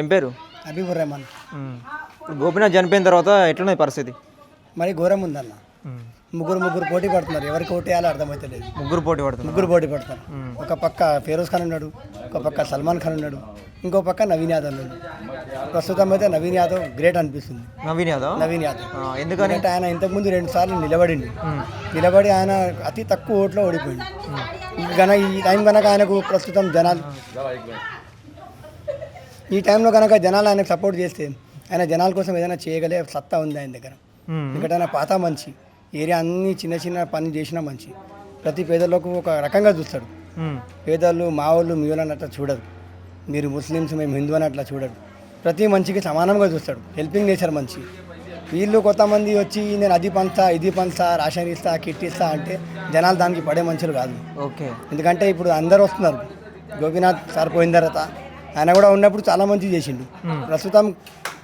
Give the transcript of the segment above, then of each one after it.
ఏం పేరు? హబీబుర్ రెహమాన్. ఇప్పుడు గోపీనాథ్ చనిపోయిన తర్వాత ఎట్లున్నది పరిస్థితి? మరి ఘోరం ఉందన్న. ముగ్గురు ముగ్గురు పోటీ పడుతున్నారు. ఎవరికి ఓటు వేయాలో అర్థమవుతలేదు. ముగ్గురు పోటీ పడుతున్నారు. ముగ్గురు పోటీ పడతారు ఒక పక్క ఫిరోజ్ ఖాన్ ఉన్నాడు ఒక పక్క సల్మాన్ ఖాన్ ఉన్నాడు ఇంకో పక్క నవీన్ యాదవ్ ఉన్నాడు. ప్రస్తుతం అయితే నవీన్ యాదవ్ గ్రేట్ అనిపిస్తుంది. నవీన్ యాదవ్? నవీన్ యాదవ్. ఎందుకంటే ఆయన ఇంతకుముందు రెండు సార్లు నిలబడిండు. నిలబడి ఆయన అతి తక్కువ ఓట్లో ఓడిపోయింది గన ఈ టైం కనుక ఆయనకు ప్రస్తుతం జనాలు ఈ టైంలో కనుక జనాలు ఆయనకు సపోర్ట్ చేస్తే ఆయన జనాల కోసం ఏదైనా చేయగలే సత్తా ఉంది ఆయన దగ్గర. ఎందుకంటే ఆయన పాత మంచి ఏరియా అన్ని చిన్న చిన్న పని చేసిన మంచి ప్రతి పేదలకు ఒక రకంగా చూస్తాడు. పేదలు మా వాళ్ళు మీ వాళ్ళు అట్లా చూడరు. మీరు ముస్లిమ్స్ మేము హిందూ అని అట్లా చూడరు. ప్రతి మంచికి సమానంగా చూస్తాడు. హెల్పింగ్ నేచర్ మంచి వీళ్ళు కొంతమంది వచ్చి నేను అది పంచుతా ఇది పంచుతా రేషన్ ఇస్తా కిట్ ఇస్తా అంటే జనాలు దానికి పడే మనుషులు కాదు. ఓకే. ఎందుకంటే ఇప్పుడు అందరు వస్తున్నారు. గోపీనాథ్ సార్ పోయిన తర్వాత ఆయన కూడా ఉన్నప్పుడు చాలా మంచి చేసిండు. ప్రస్తుతం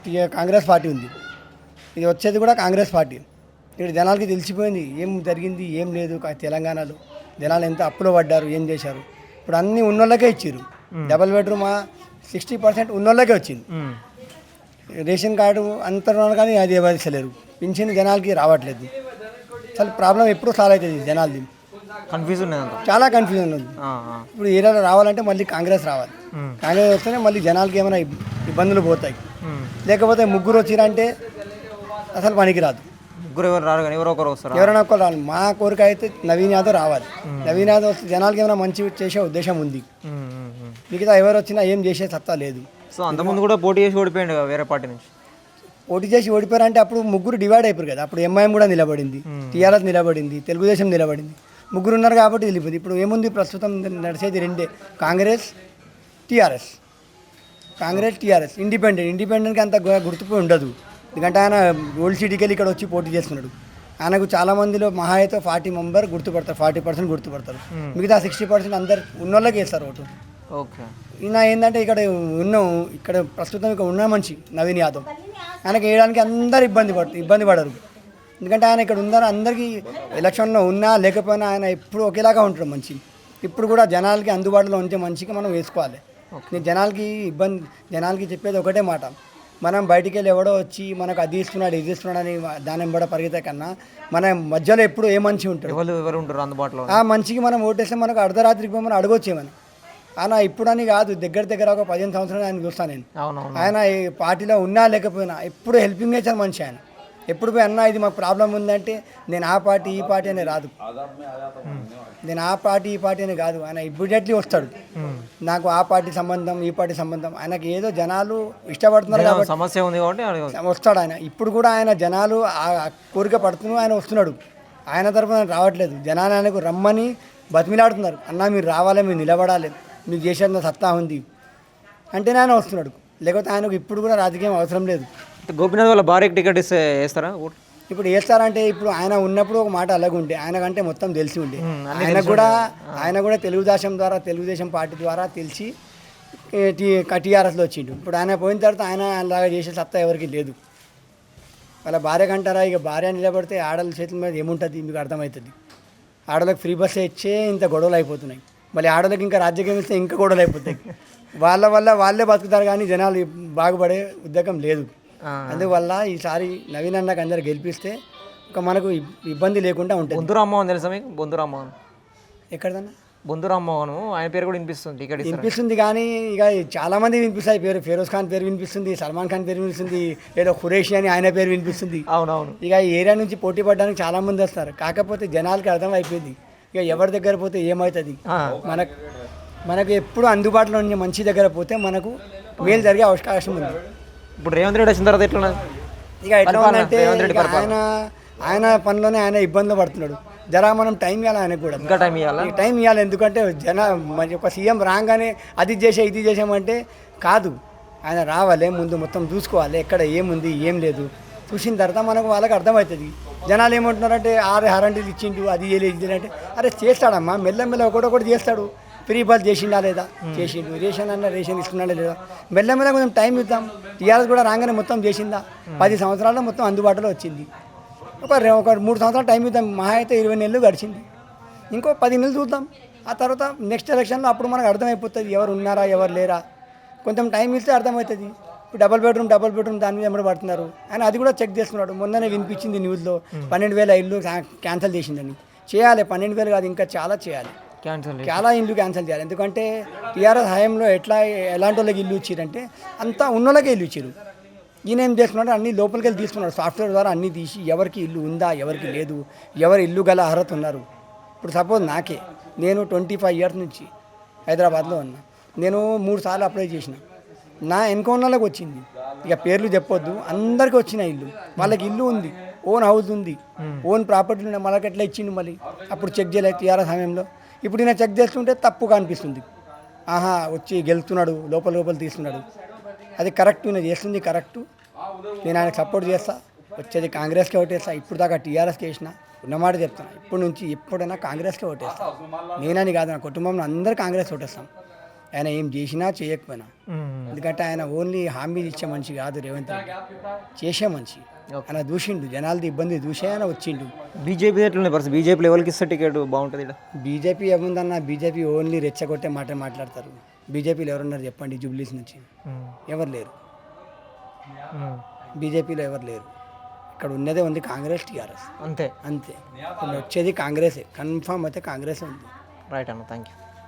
ఇక కాంగ్రెస్ పార్టీ ఉంది. ఇది వచ్చేది కూడా కాంగ్రెస్ పార్టీ. ఇక్కడ జనాలకి తెలిసిపోయింది ఏం జరిగింది ఏం లేదు తెలంగాణలో. జనాలు ఎంత అప్పులో పడ్డారు ఏం చేశారు. ఇప్పుడు అన్నీ ఉన్నోళ్ళకే ఇచ్చారు డబల్ బెడ్రూమ్ సిక్స్టీ పర్సెంట్ ఉన్నోళ్ళకే వచ్చింది. ఉమ్. రేషన్ కార్డు అంతరం కానీ అది ఇవ్వలేరు పింఛన్ జనాలకి రావట్లేదు. అసలు ప్రాబ్లం ఎప్పుడు సాల్వ్ అవుతుంది జనాలది. కన్ఫ్యూజ్ ఉన్నది అంత. చాలా కన్ఫ్యూజన్ ఉంది. ఇప్పుడు ఏరియాలో రావాలంటే మళ్ళీ కాంగ్రెస్ రావాలి. కాంగ్రెస్ వస్తేనే మళ్ళీ జనాలకి ఏమైనా ఇబ్- ఇబ్బందులు పోతాయి. లేకపోతే ముగ్గురు వచ్చిరంటే అసలు పనికి రాదు ముగ్గురు ఎవరు రారు కానీ ఎవరో ఒకరు వస్తారా? ఎవరైనా ఒక్కరు రావాలి మా కోరిక అయితే నవీన్ యాదవ్ రావాలి. నవీన్ యాదవ్ వస్తే జనాలకి ఏమైనా మంచి చేసే ఉద్దేశం ఉంది. మిగతా ఎవరు వచ్చినా ఏం చేసే సత్తా లేదు. సో అంతకుముందు కూడా పోటీ చేసి ఓడిపోయిండు వేరే పార్టీ నుంచి? పోటీ చేసి ఓడిపోయారంటే అప్పుడు ముగ్గురు డివైడ్ అయిపోయారు కదా. అప్పుడు ఎంఐఎం కూడా నిలబడింది. టీఆర్ఎస్ నిలబడింది. తెలుగుదేశం నిలబడింది. ముగ్గురు ఉన్నారు కాబట్టి వెళ్ళిపోయింది. ఇప్పుడు ఏముంది? ప్రస్తుతం నడిచేది రెండే. Congress TRS. Congress TRS. Independent. ఇండిపెండెంట్కి అంత గుర్తుపోయి ఉండదు. ఎందుకంటే ఆయన ఓల్డ్ సిటీకి వెళ్ళి ఇక్కడ వచ్చి పోటీ చేస్తున్నాడు. ఆయనకు చాలా మందిలో మహా అయితే ఫార్టీ మెంబర్ గుర్తుపడతారు. ఫార్టీ పర్సెంట్ గుర్తుపడతారు. మిగతా సిక్స్టీ పర్సెంట్ అందరు ఉన్నోళ్ళకి వేస్తారు ఓటు. ఓకే. ఈయన ఏంటంటే ఇక్కడ ఉన్న ఇక్కడ ప్రస్తుతం ఇక్కడ ఉన్న మనిషి నవీన్ యాదవ్. ఆయనకి వేయడానికి అందరు ఇబ్బంది పడు ఇబ్బంది పడరు. ఎందుకంటే ఆయన ఇక్కడ ఉందని అందరికీ ఎలక్షన్లో ఉన్నా లేకపోయినా ఆయన ఎప్పుడు ఒకేలాగా ఉంటాడు మంచి ఇప్పుడు కూడా జనాలకి అందుబాటులో ఉంచే మంచికి మనం వేసుకోవాలి. నేను జనాలకి ఇబ్బంది జనాలకి చెప్పేది ఒకటే మాట. మనం బయటికి వెళ్ళి ఎవడో వచ్చి మనకు అది ఇస్తున్నాడు ఇది ఇస్తున్నాడు అని దాని వెంబడ పరిగెత్తే కన్నా మన మధ్యలో ఎప్పుడు ఏ మనిషి ఉంటాడు. ఎవరు ఎవరు ఉంటారు అందుబాటులో? ఆ మనిషికి మనం ఓటేస్తే మనకు అర్ధరాత్రికి మనం అడగొచ్చేమని ఆయన ఇప్పుడని కాదు దగ్గర దగ్గర ఒక పదిహేను సంవత్సరాలు ఆయన చూస్తాను నేను. ఆయన పార్టీలో ఉన్నా లేకపోయినా ఎప్పుడు హెల్పింగ్ నేచర్ మనిషి ఆయన. ఎప్పుడు పోయి అన్నా ఇది మాకు ప్రాబ్లం ఉందంటే నేను ఆ పార్టీ ఈ పార్టీ అని రాదు. నేను ఆ పార్టీ ఈ పార్టీ అని కాదు. ఆయన ఇమ్మీడియట్లీ వస్తాడు. నాకు ఆ పార్టీ సంబంధం ఈ పార్టీ సంబంధం. ఆయనకి ఏదో జనాలు ఇష్టపడుతున్నారు కాబట్టి సమస్య ఉంది కాబట్టి వస్తాడు ఆయన. ఇప్పుడు కూడా ఆయన జనాలు ఆ కోరిక పడుతున్నారు ఆయన వస్తున్నాడు. ఆయన తరఫున రావట్లేదు. జనాలు ఆయనకు రమ్మని బతిమిలాడుతున్నారు. అన్న మీరు రావాలి మీరు నిలబడాలి. మీకు చేసేంత సత్తా ఉంది. అంటేనే ఆయన వస్తున్నాడు. లేకపోతే ఆయనకు ఇప్పుడు కూడా రాజకీయం అవసరం లేదు. గోపీనాథ్ వాళ్ళ భార్యకి టికెట్ ఇస్తే వేస్తారా ఇప్పుడు వేస్తారంటే ఇప్పుడు ఆయన ఉన్నప్పుడు ఒక మాట అలాగే ఉండే ఆయనకంటే మొత్తం తెలిసి ఉండే. ఆయన కూడా ఆయన కూడా తెలుగుదేశం ద్వారా తెలుగుదేశం పార్టీ ద్వారా తెలిసి టీఆర్ఎస్లో వచ్చిండు. ఇప్పుడు ఆయన పోయిన తర్వాత ఆయన అలాగా చేసే సత్తా ఎవరికి లేదు. వాళ్ళ భార్య కంటారా? ఇక భార్య నిలబడితే ఆడల చేతుల మీద ఏముంటుంది? మీకు అర్థమవుతుంది. ఆడలకు ఫ్రీ బస్ ఇచ్చే ఇంత గొడవలు అయిపోతున్నాయి. మళ్ళీ ఆడలకు ఇంకా రాజ్యం ఇస్తే ఇంకా గొడవలు అయిపోతాయి. వాళ్ళ వల్ల వాళ్ళే బతుకుతారు కానీ జనాలు బాగుపడే ఉద్యోగం లేదు. అందువల్ల ఈసారి నవీన్ అన్నకు అందరు గెలిపిస్తే ఒక మనకు ఇబ్- ఇబ్బంది లేకుండా ఉంటుంది. బొందు రామ్మోహన్ తెలుసా మీకు? బొందు రామ్మోహన్ ఎక్కడదన్నా? బొందు రామ్మోహన్ ఆయన పేరు కూడా వినిపిస్తుంది ఇస్తారు వినిపిస్తుంది కానీ ఇక చాలా మంది వినిపిస్తాయి. పేరు ఫిరోజ్ ఖాన్ పేరు వినిపిస్తుంది సల్మాన్ ఖాన్ పేరు వినిపిస్తుంది ఏదో ఖురేషి అని ఆయన పేరు వినిపిస్తుంది. అవునవును. ఇక ఈ ఏరియా నుంచి పోటీ పడడానికి చాలా మంది వస్తారు. కాకపోతే జనాలకి అర్థం అయిపోయింది. ఇక ఎవరి దగ్గర పోతే ఏమవుతుంది. మనకు మనకు ఎప్పుడు అందుబాటులో ఉన్న మంచి దగ్గర పోతే మనకు మేలు జరిగే అవకాశం ఉంది. ఇప్పుడు రేవంత్ రెడ్డి వచ్చిన తర్వాత ఎట్లా ఇక ఎట్లా ఉందంటే ఆయన ఆయన పనిలోనే ఆయన ఇబ్బందులు పడుతున్నాడు. జరా మనం టైం ఇవ్వాలి ఆయనకు కూడా? ఇంకా టైం ఇవ్వాలా? టైం ఇవ్వాలి ఎందుకంటే జన మరి ఒక సీఎం రాగానే అది చేసే ఇది చేసామంటే కాదు. ఆయన రావాలి ముందు మొత్తం చూసుకోవాలి ఎక్కడ ఏముంది ఏం లేదు. చూసిన తర్వాత మనకు వాళ్ళకి అర్థమవుతుంది. జనాలు ఏమంటున్నారంటే ఆరు హారంటీలు ఇచ్చిండు అది చేయలేదు ఇది అంటే అరే చేస్తాడమ్మా మెల్లమెల్ల ఒకటొకటి చేస్తాడు. ఫ్రీ బస్ చేసిండా లేదా? చేసిండు. రేషన్ అన్న రేషన్ ఇస్తున్నాడా లేదా? మెల్లమెల్ల కొంచెం టైం ఇద్దాం టీఆర్ఎస్ కూడా రాగానే మొత్తం చేసిందా? పది సంవత్సరాల్లో మొత్తం అందుబాటులో వచ్చింది. ఒక ఒక మూడు సంవత్సరాలు టైం ఇద్దాం మహా అయితే ఇరవై నెలలు గడిచింది. ఇంకో పది నెలలు చూద్దాం. ఆ తర్వాత నెక్స్ట్ ఎలక్షన్లో అప్పుడు మనకు అర్థమైపోతుంది ఎవరు ఉన్నారా ఎవరు లేరా. కొంచెం టైం ఇస్తే అర్థమవుతుంది. డబల్ బెడ్రూమ్ డబల్ బెడ్రూమ్ దాని మీద ఎమ్మడి పడుతున్నారు. ఆయన అది కూడా చెక్ చేస్తున్నాడు మొన్ననే వినిపించింది న్యూస్లో. పన్నెండు వేల ఇల్లు క్యా- క్యాన్సిల్ చేసిందని. చేయాలి. పన్నెండు వేలు కాదు ఇంకా చాలా చేయాలి. క్యాన్సల్ చాలా ఇల్లు క్యాన్సిల్ చేయాలి. ఎందుకంటే టీఆర్ఎస్ హయాంలో ఎట్లా ఎలాంటి వాళ్ళకి ఇల్లు ఇచ్చారంటే అంతా ఉన్నోళ్ళకే ఇల్లు ఇచ్చారు ఈయన ఏం చేస్తున్నాడు? అన్ని లోపలికి వెళ్ళి తీసుకున్నాడు. సాఫ్ట్వేర్ ద్వారా అన్ని తీసి ఎవరికి ఇల్లు ఉందా ఎవరికి లేదు ఎవరు ఇల్లు గల అర్హత ఉన్నారు. ఇప్పుడు సపోజ్ నాకే నేను ట్వంటీ ఫైవ్ ఇయర్స్ నుంచి హైదరాబాద్లో ఉన్నా. నేను మూడు సార్లు అప్లై చేసిన. నా ఎన్కౌంటర్లకు వచ్చింది. ఇక పేర్లు చెప్పొద్దు. అందరికీ వచ్చిన ఇల్లు. వాళ్ళకి ఇల్లు ఉంది. ఓన్ హౌస్ ఉంది. ఓన్ ప్రాపర్టీ ఉన్నాయి వాళ్ళకి ఎట్లా ఇచ్చిండు మళ్ళీ? అప్పుడు చెక్ చేయలేదు టీఆర్ఎస్ సమయంలో ఇప్పుడు నేను చెక్ చేస్తుంటే తప్పుగా అనిపిస్తుంది. ఆహా వచ్చి గెలుతున్నాడు లోపల లోపల తీస్తున్నాడు. అది కరెక్ట్ నేను చేస్తుంది కరెక్ట్. నేను ఆయనకు సపోర్ట్ చేస్తా. వచ్చేది కాంగ్రెస్కే ఓటేస్తా. ఇప్పుడు దాకా టీఆర్ఎస్కి వేసిన ఉన్నమాట చెప్తాను ఇప్పటి నుంచి ఎప్పుడైనా కాంగ్రెస్కే ఓటేస్తా. నేనని కాదు నా కుటుంబంలో అందరూ కాంగ్రెస్ ఓటేస్తాం. ఆయన ఏం చేసినా చేయకపోయినా. ఎందుకంటే ఆయన ఓన్లీ హామీ ఇచ్చే మనిషి కాదు రేవంత్ రెడ్డి. చేసే మనిషి. ఆయన దూషిండు జనాలది ఇబ్బంది చూసే ఆయన వచ్చిండు. బీజేపీ పరిస్థితి. బీజేపీ లెవెల్కి ఇస్తే టికెట్ బాగుంటుంది బీజేపీ ఏముందన్న బీజేపీ ఓన్లీ రెచ్చగొట్టే మాట మాట్లాడతారు. బీజేపీలో ఎవరున్నారు చెప్పండి జూబ్లీస్ నుంచి. ఎవరు లేరు. బీజేపీలో ఎవరు లేరు. ఇక్కడ ఉన్నదే ఉంది కాంగ్రెస్ టీఆర్ఎస్. అంతే. అంతే. వచ్చేది కాంగ్రెసే. కన్ఫామ్ అయితే కాంగ్రెస్ ఉంది. రైట్ అన్న థ్యాంక్ యూ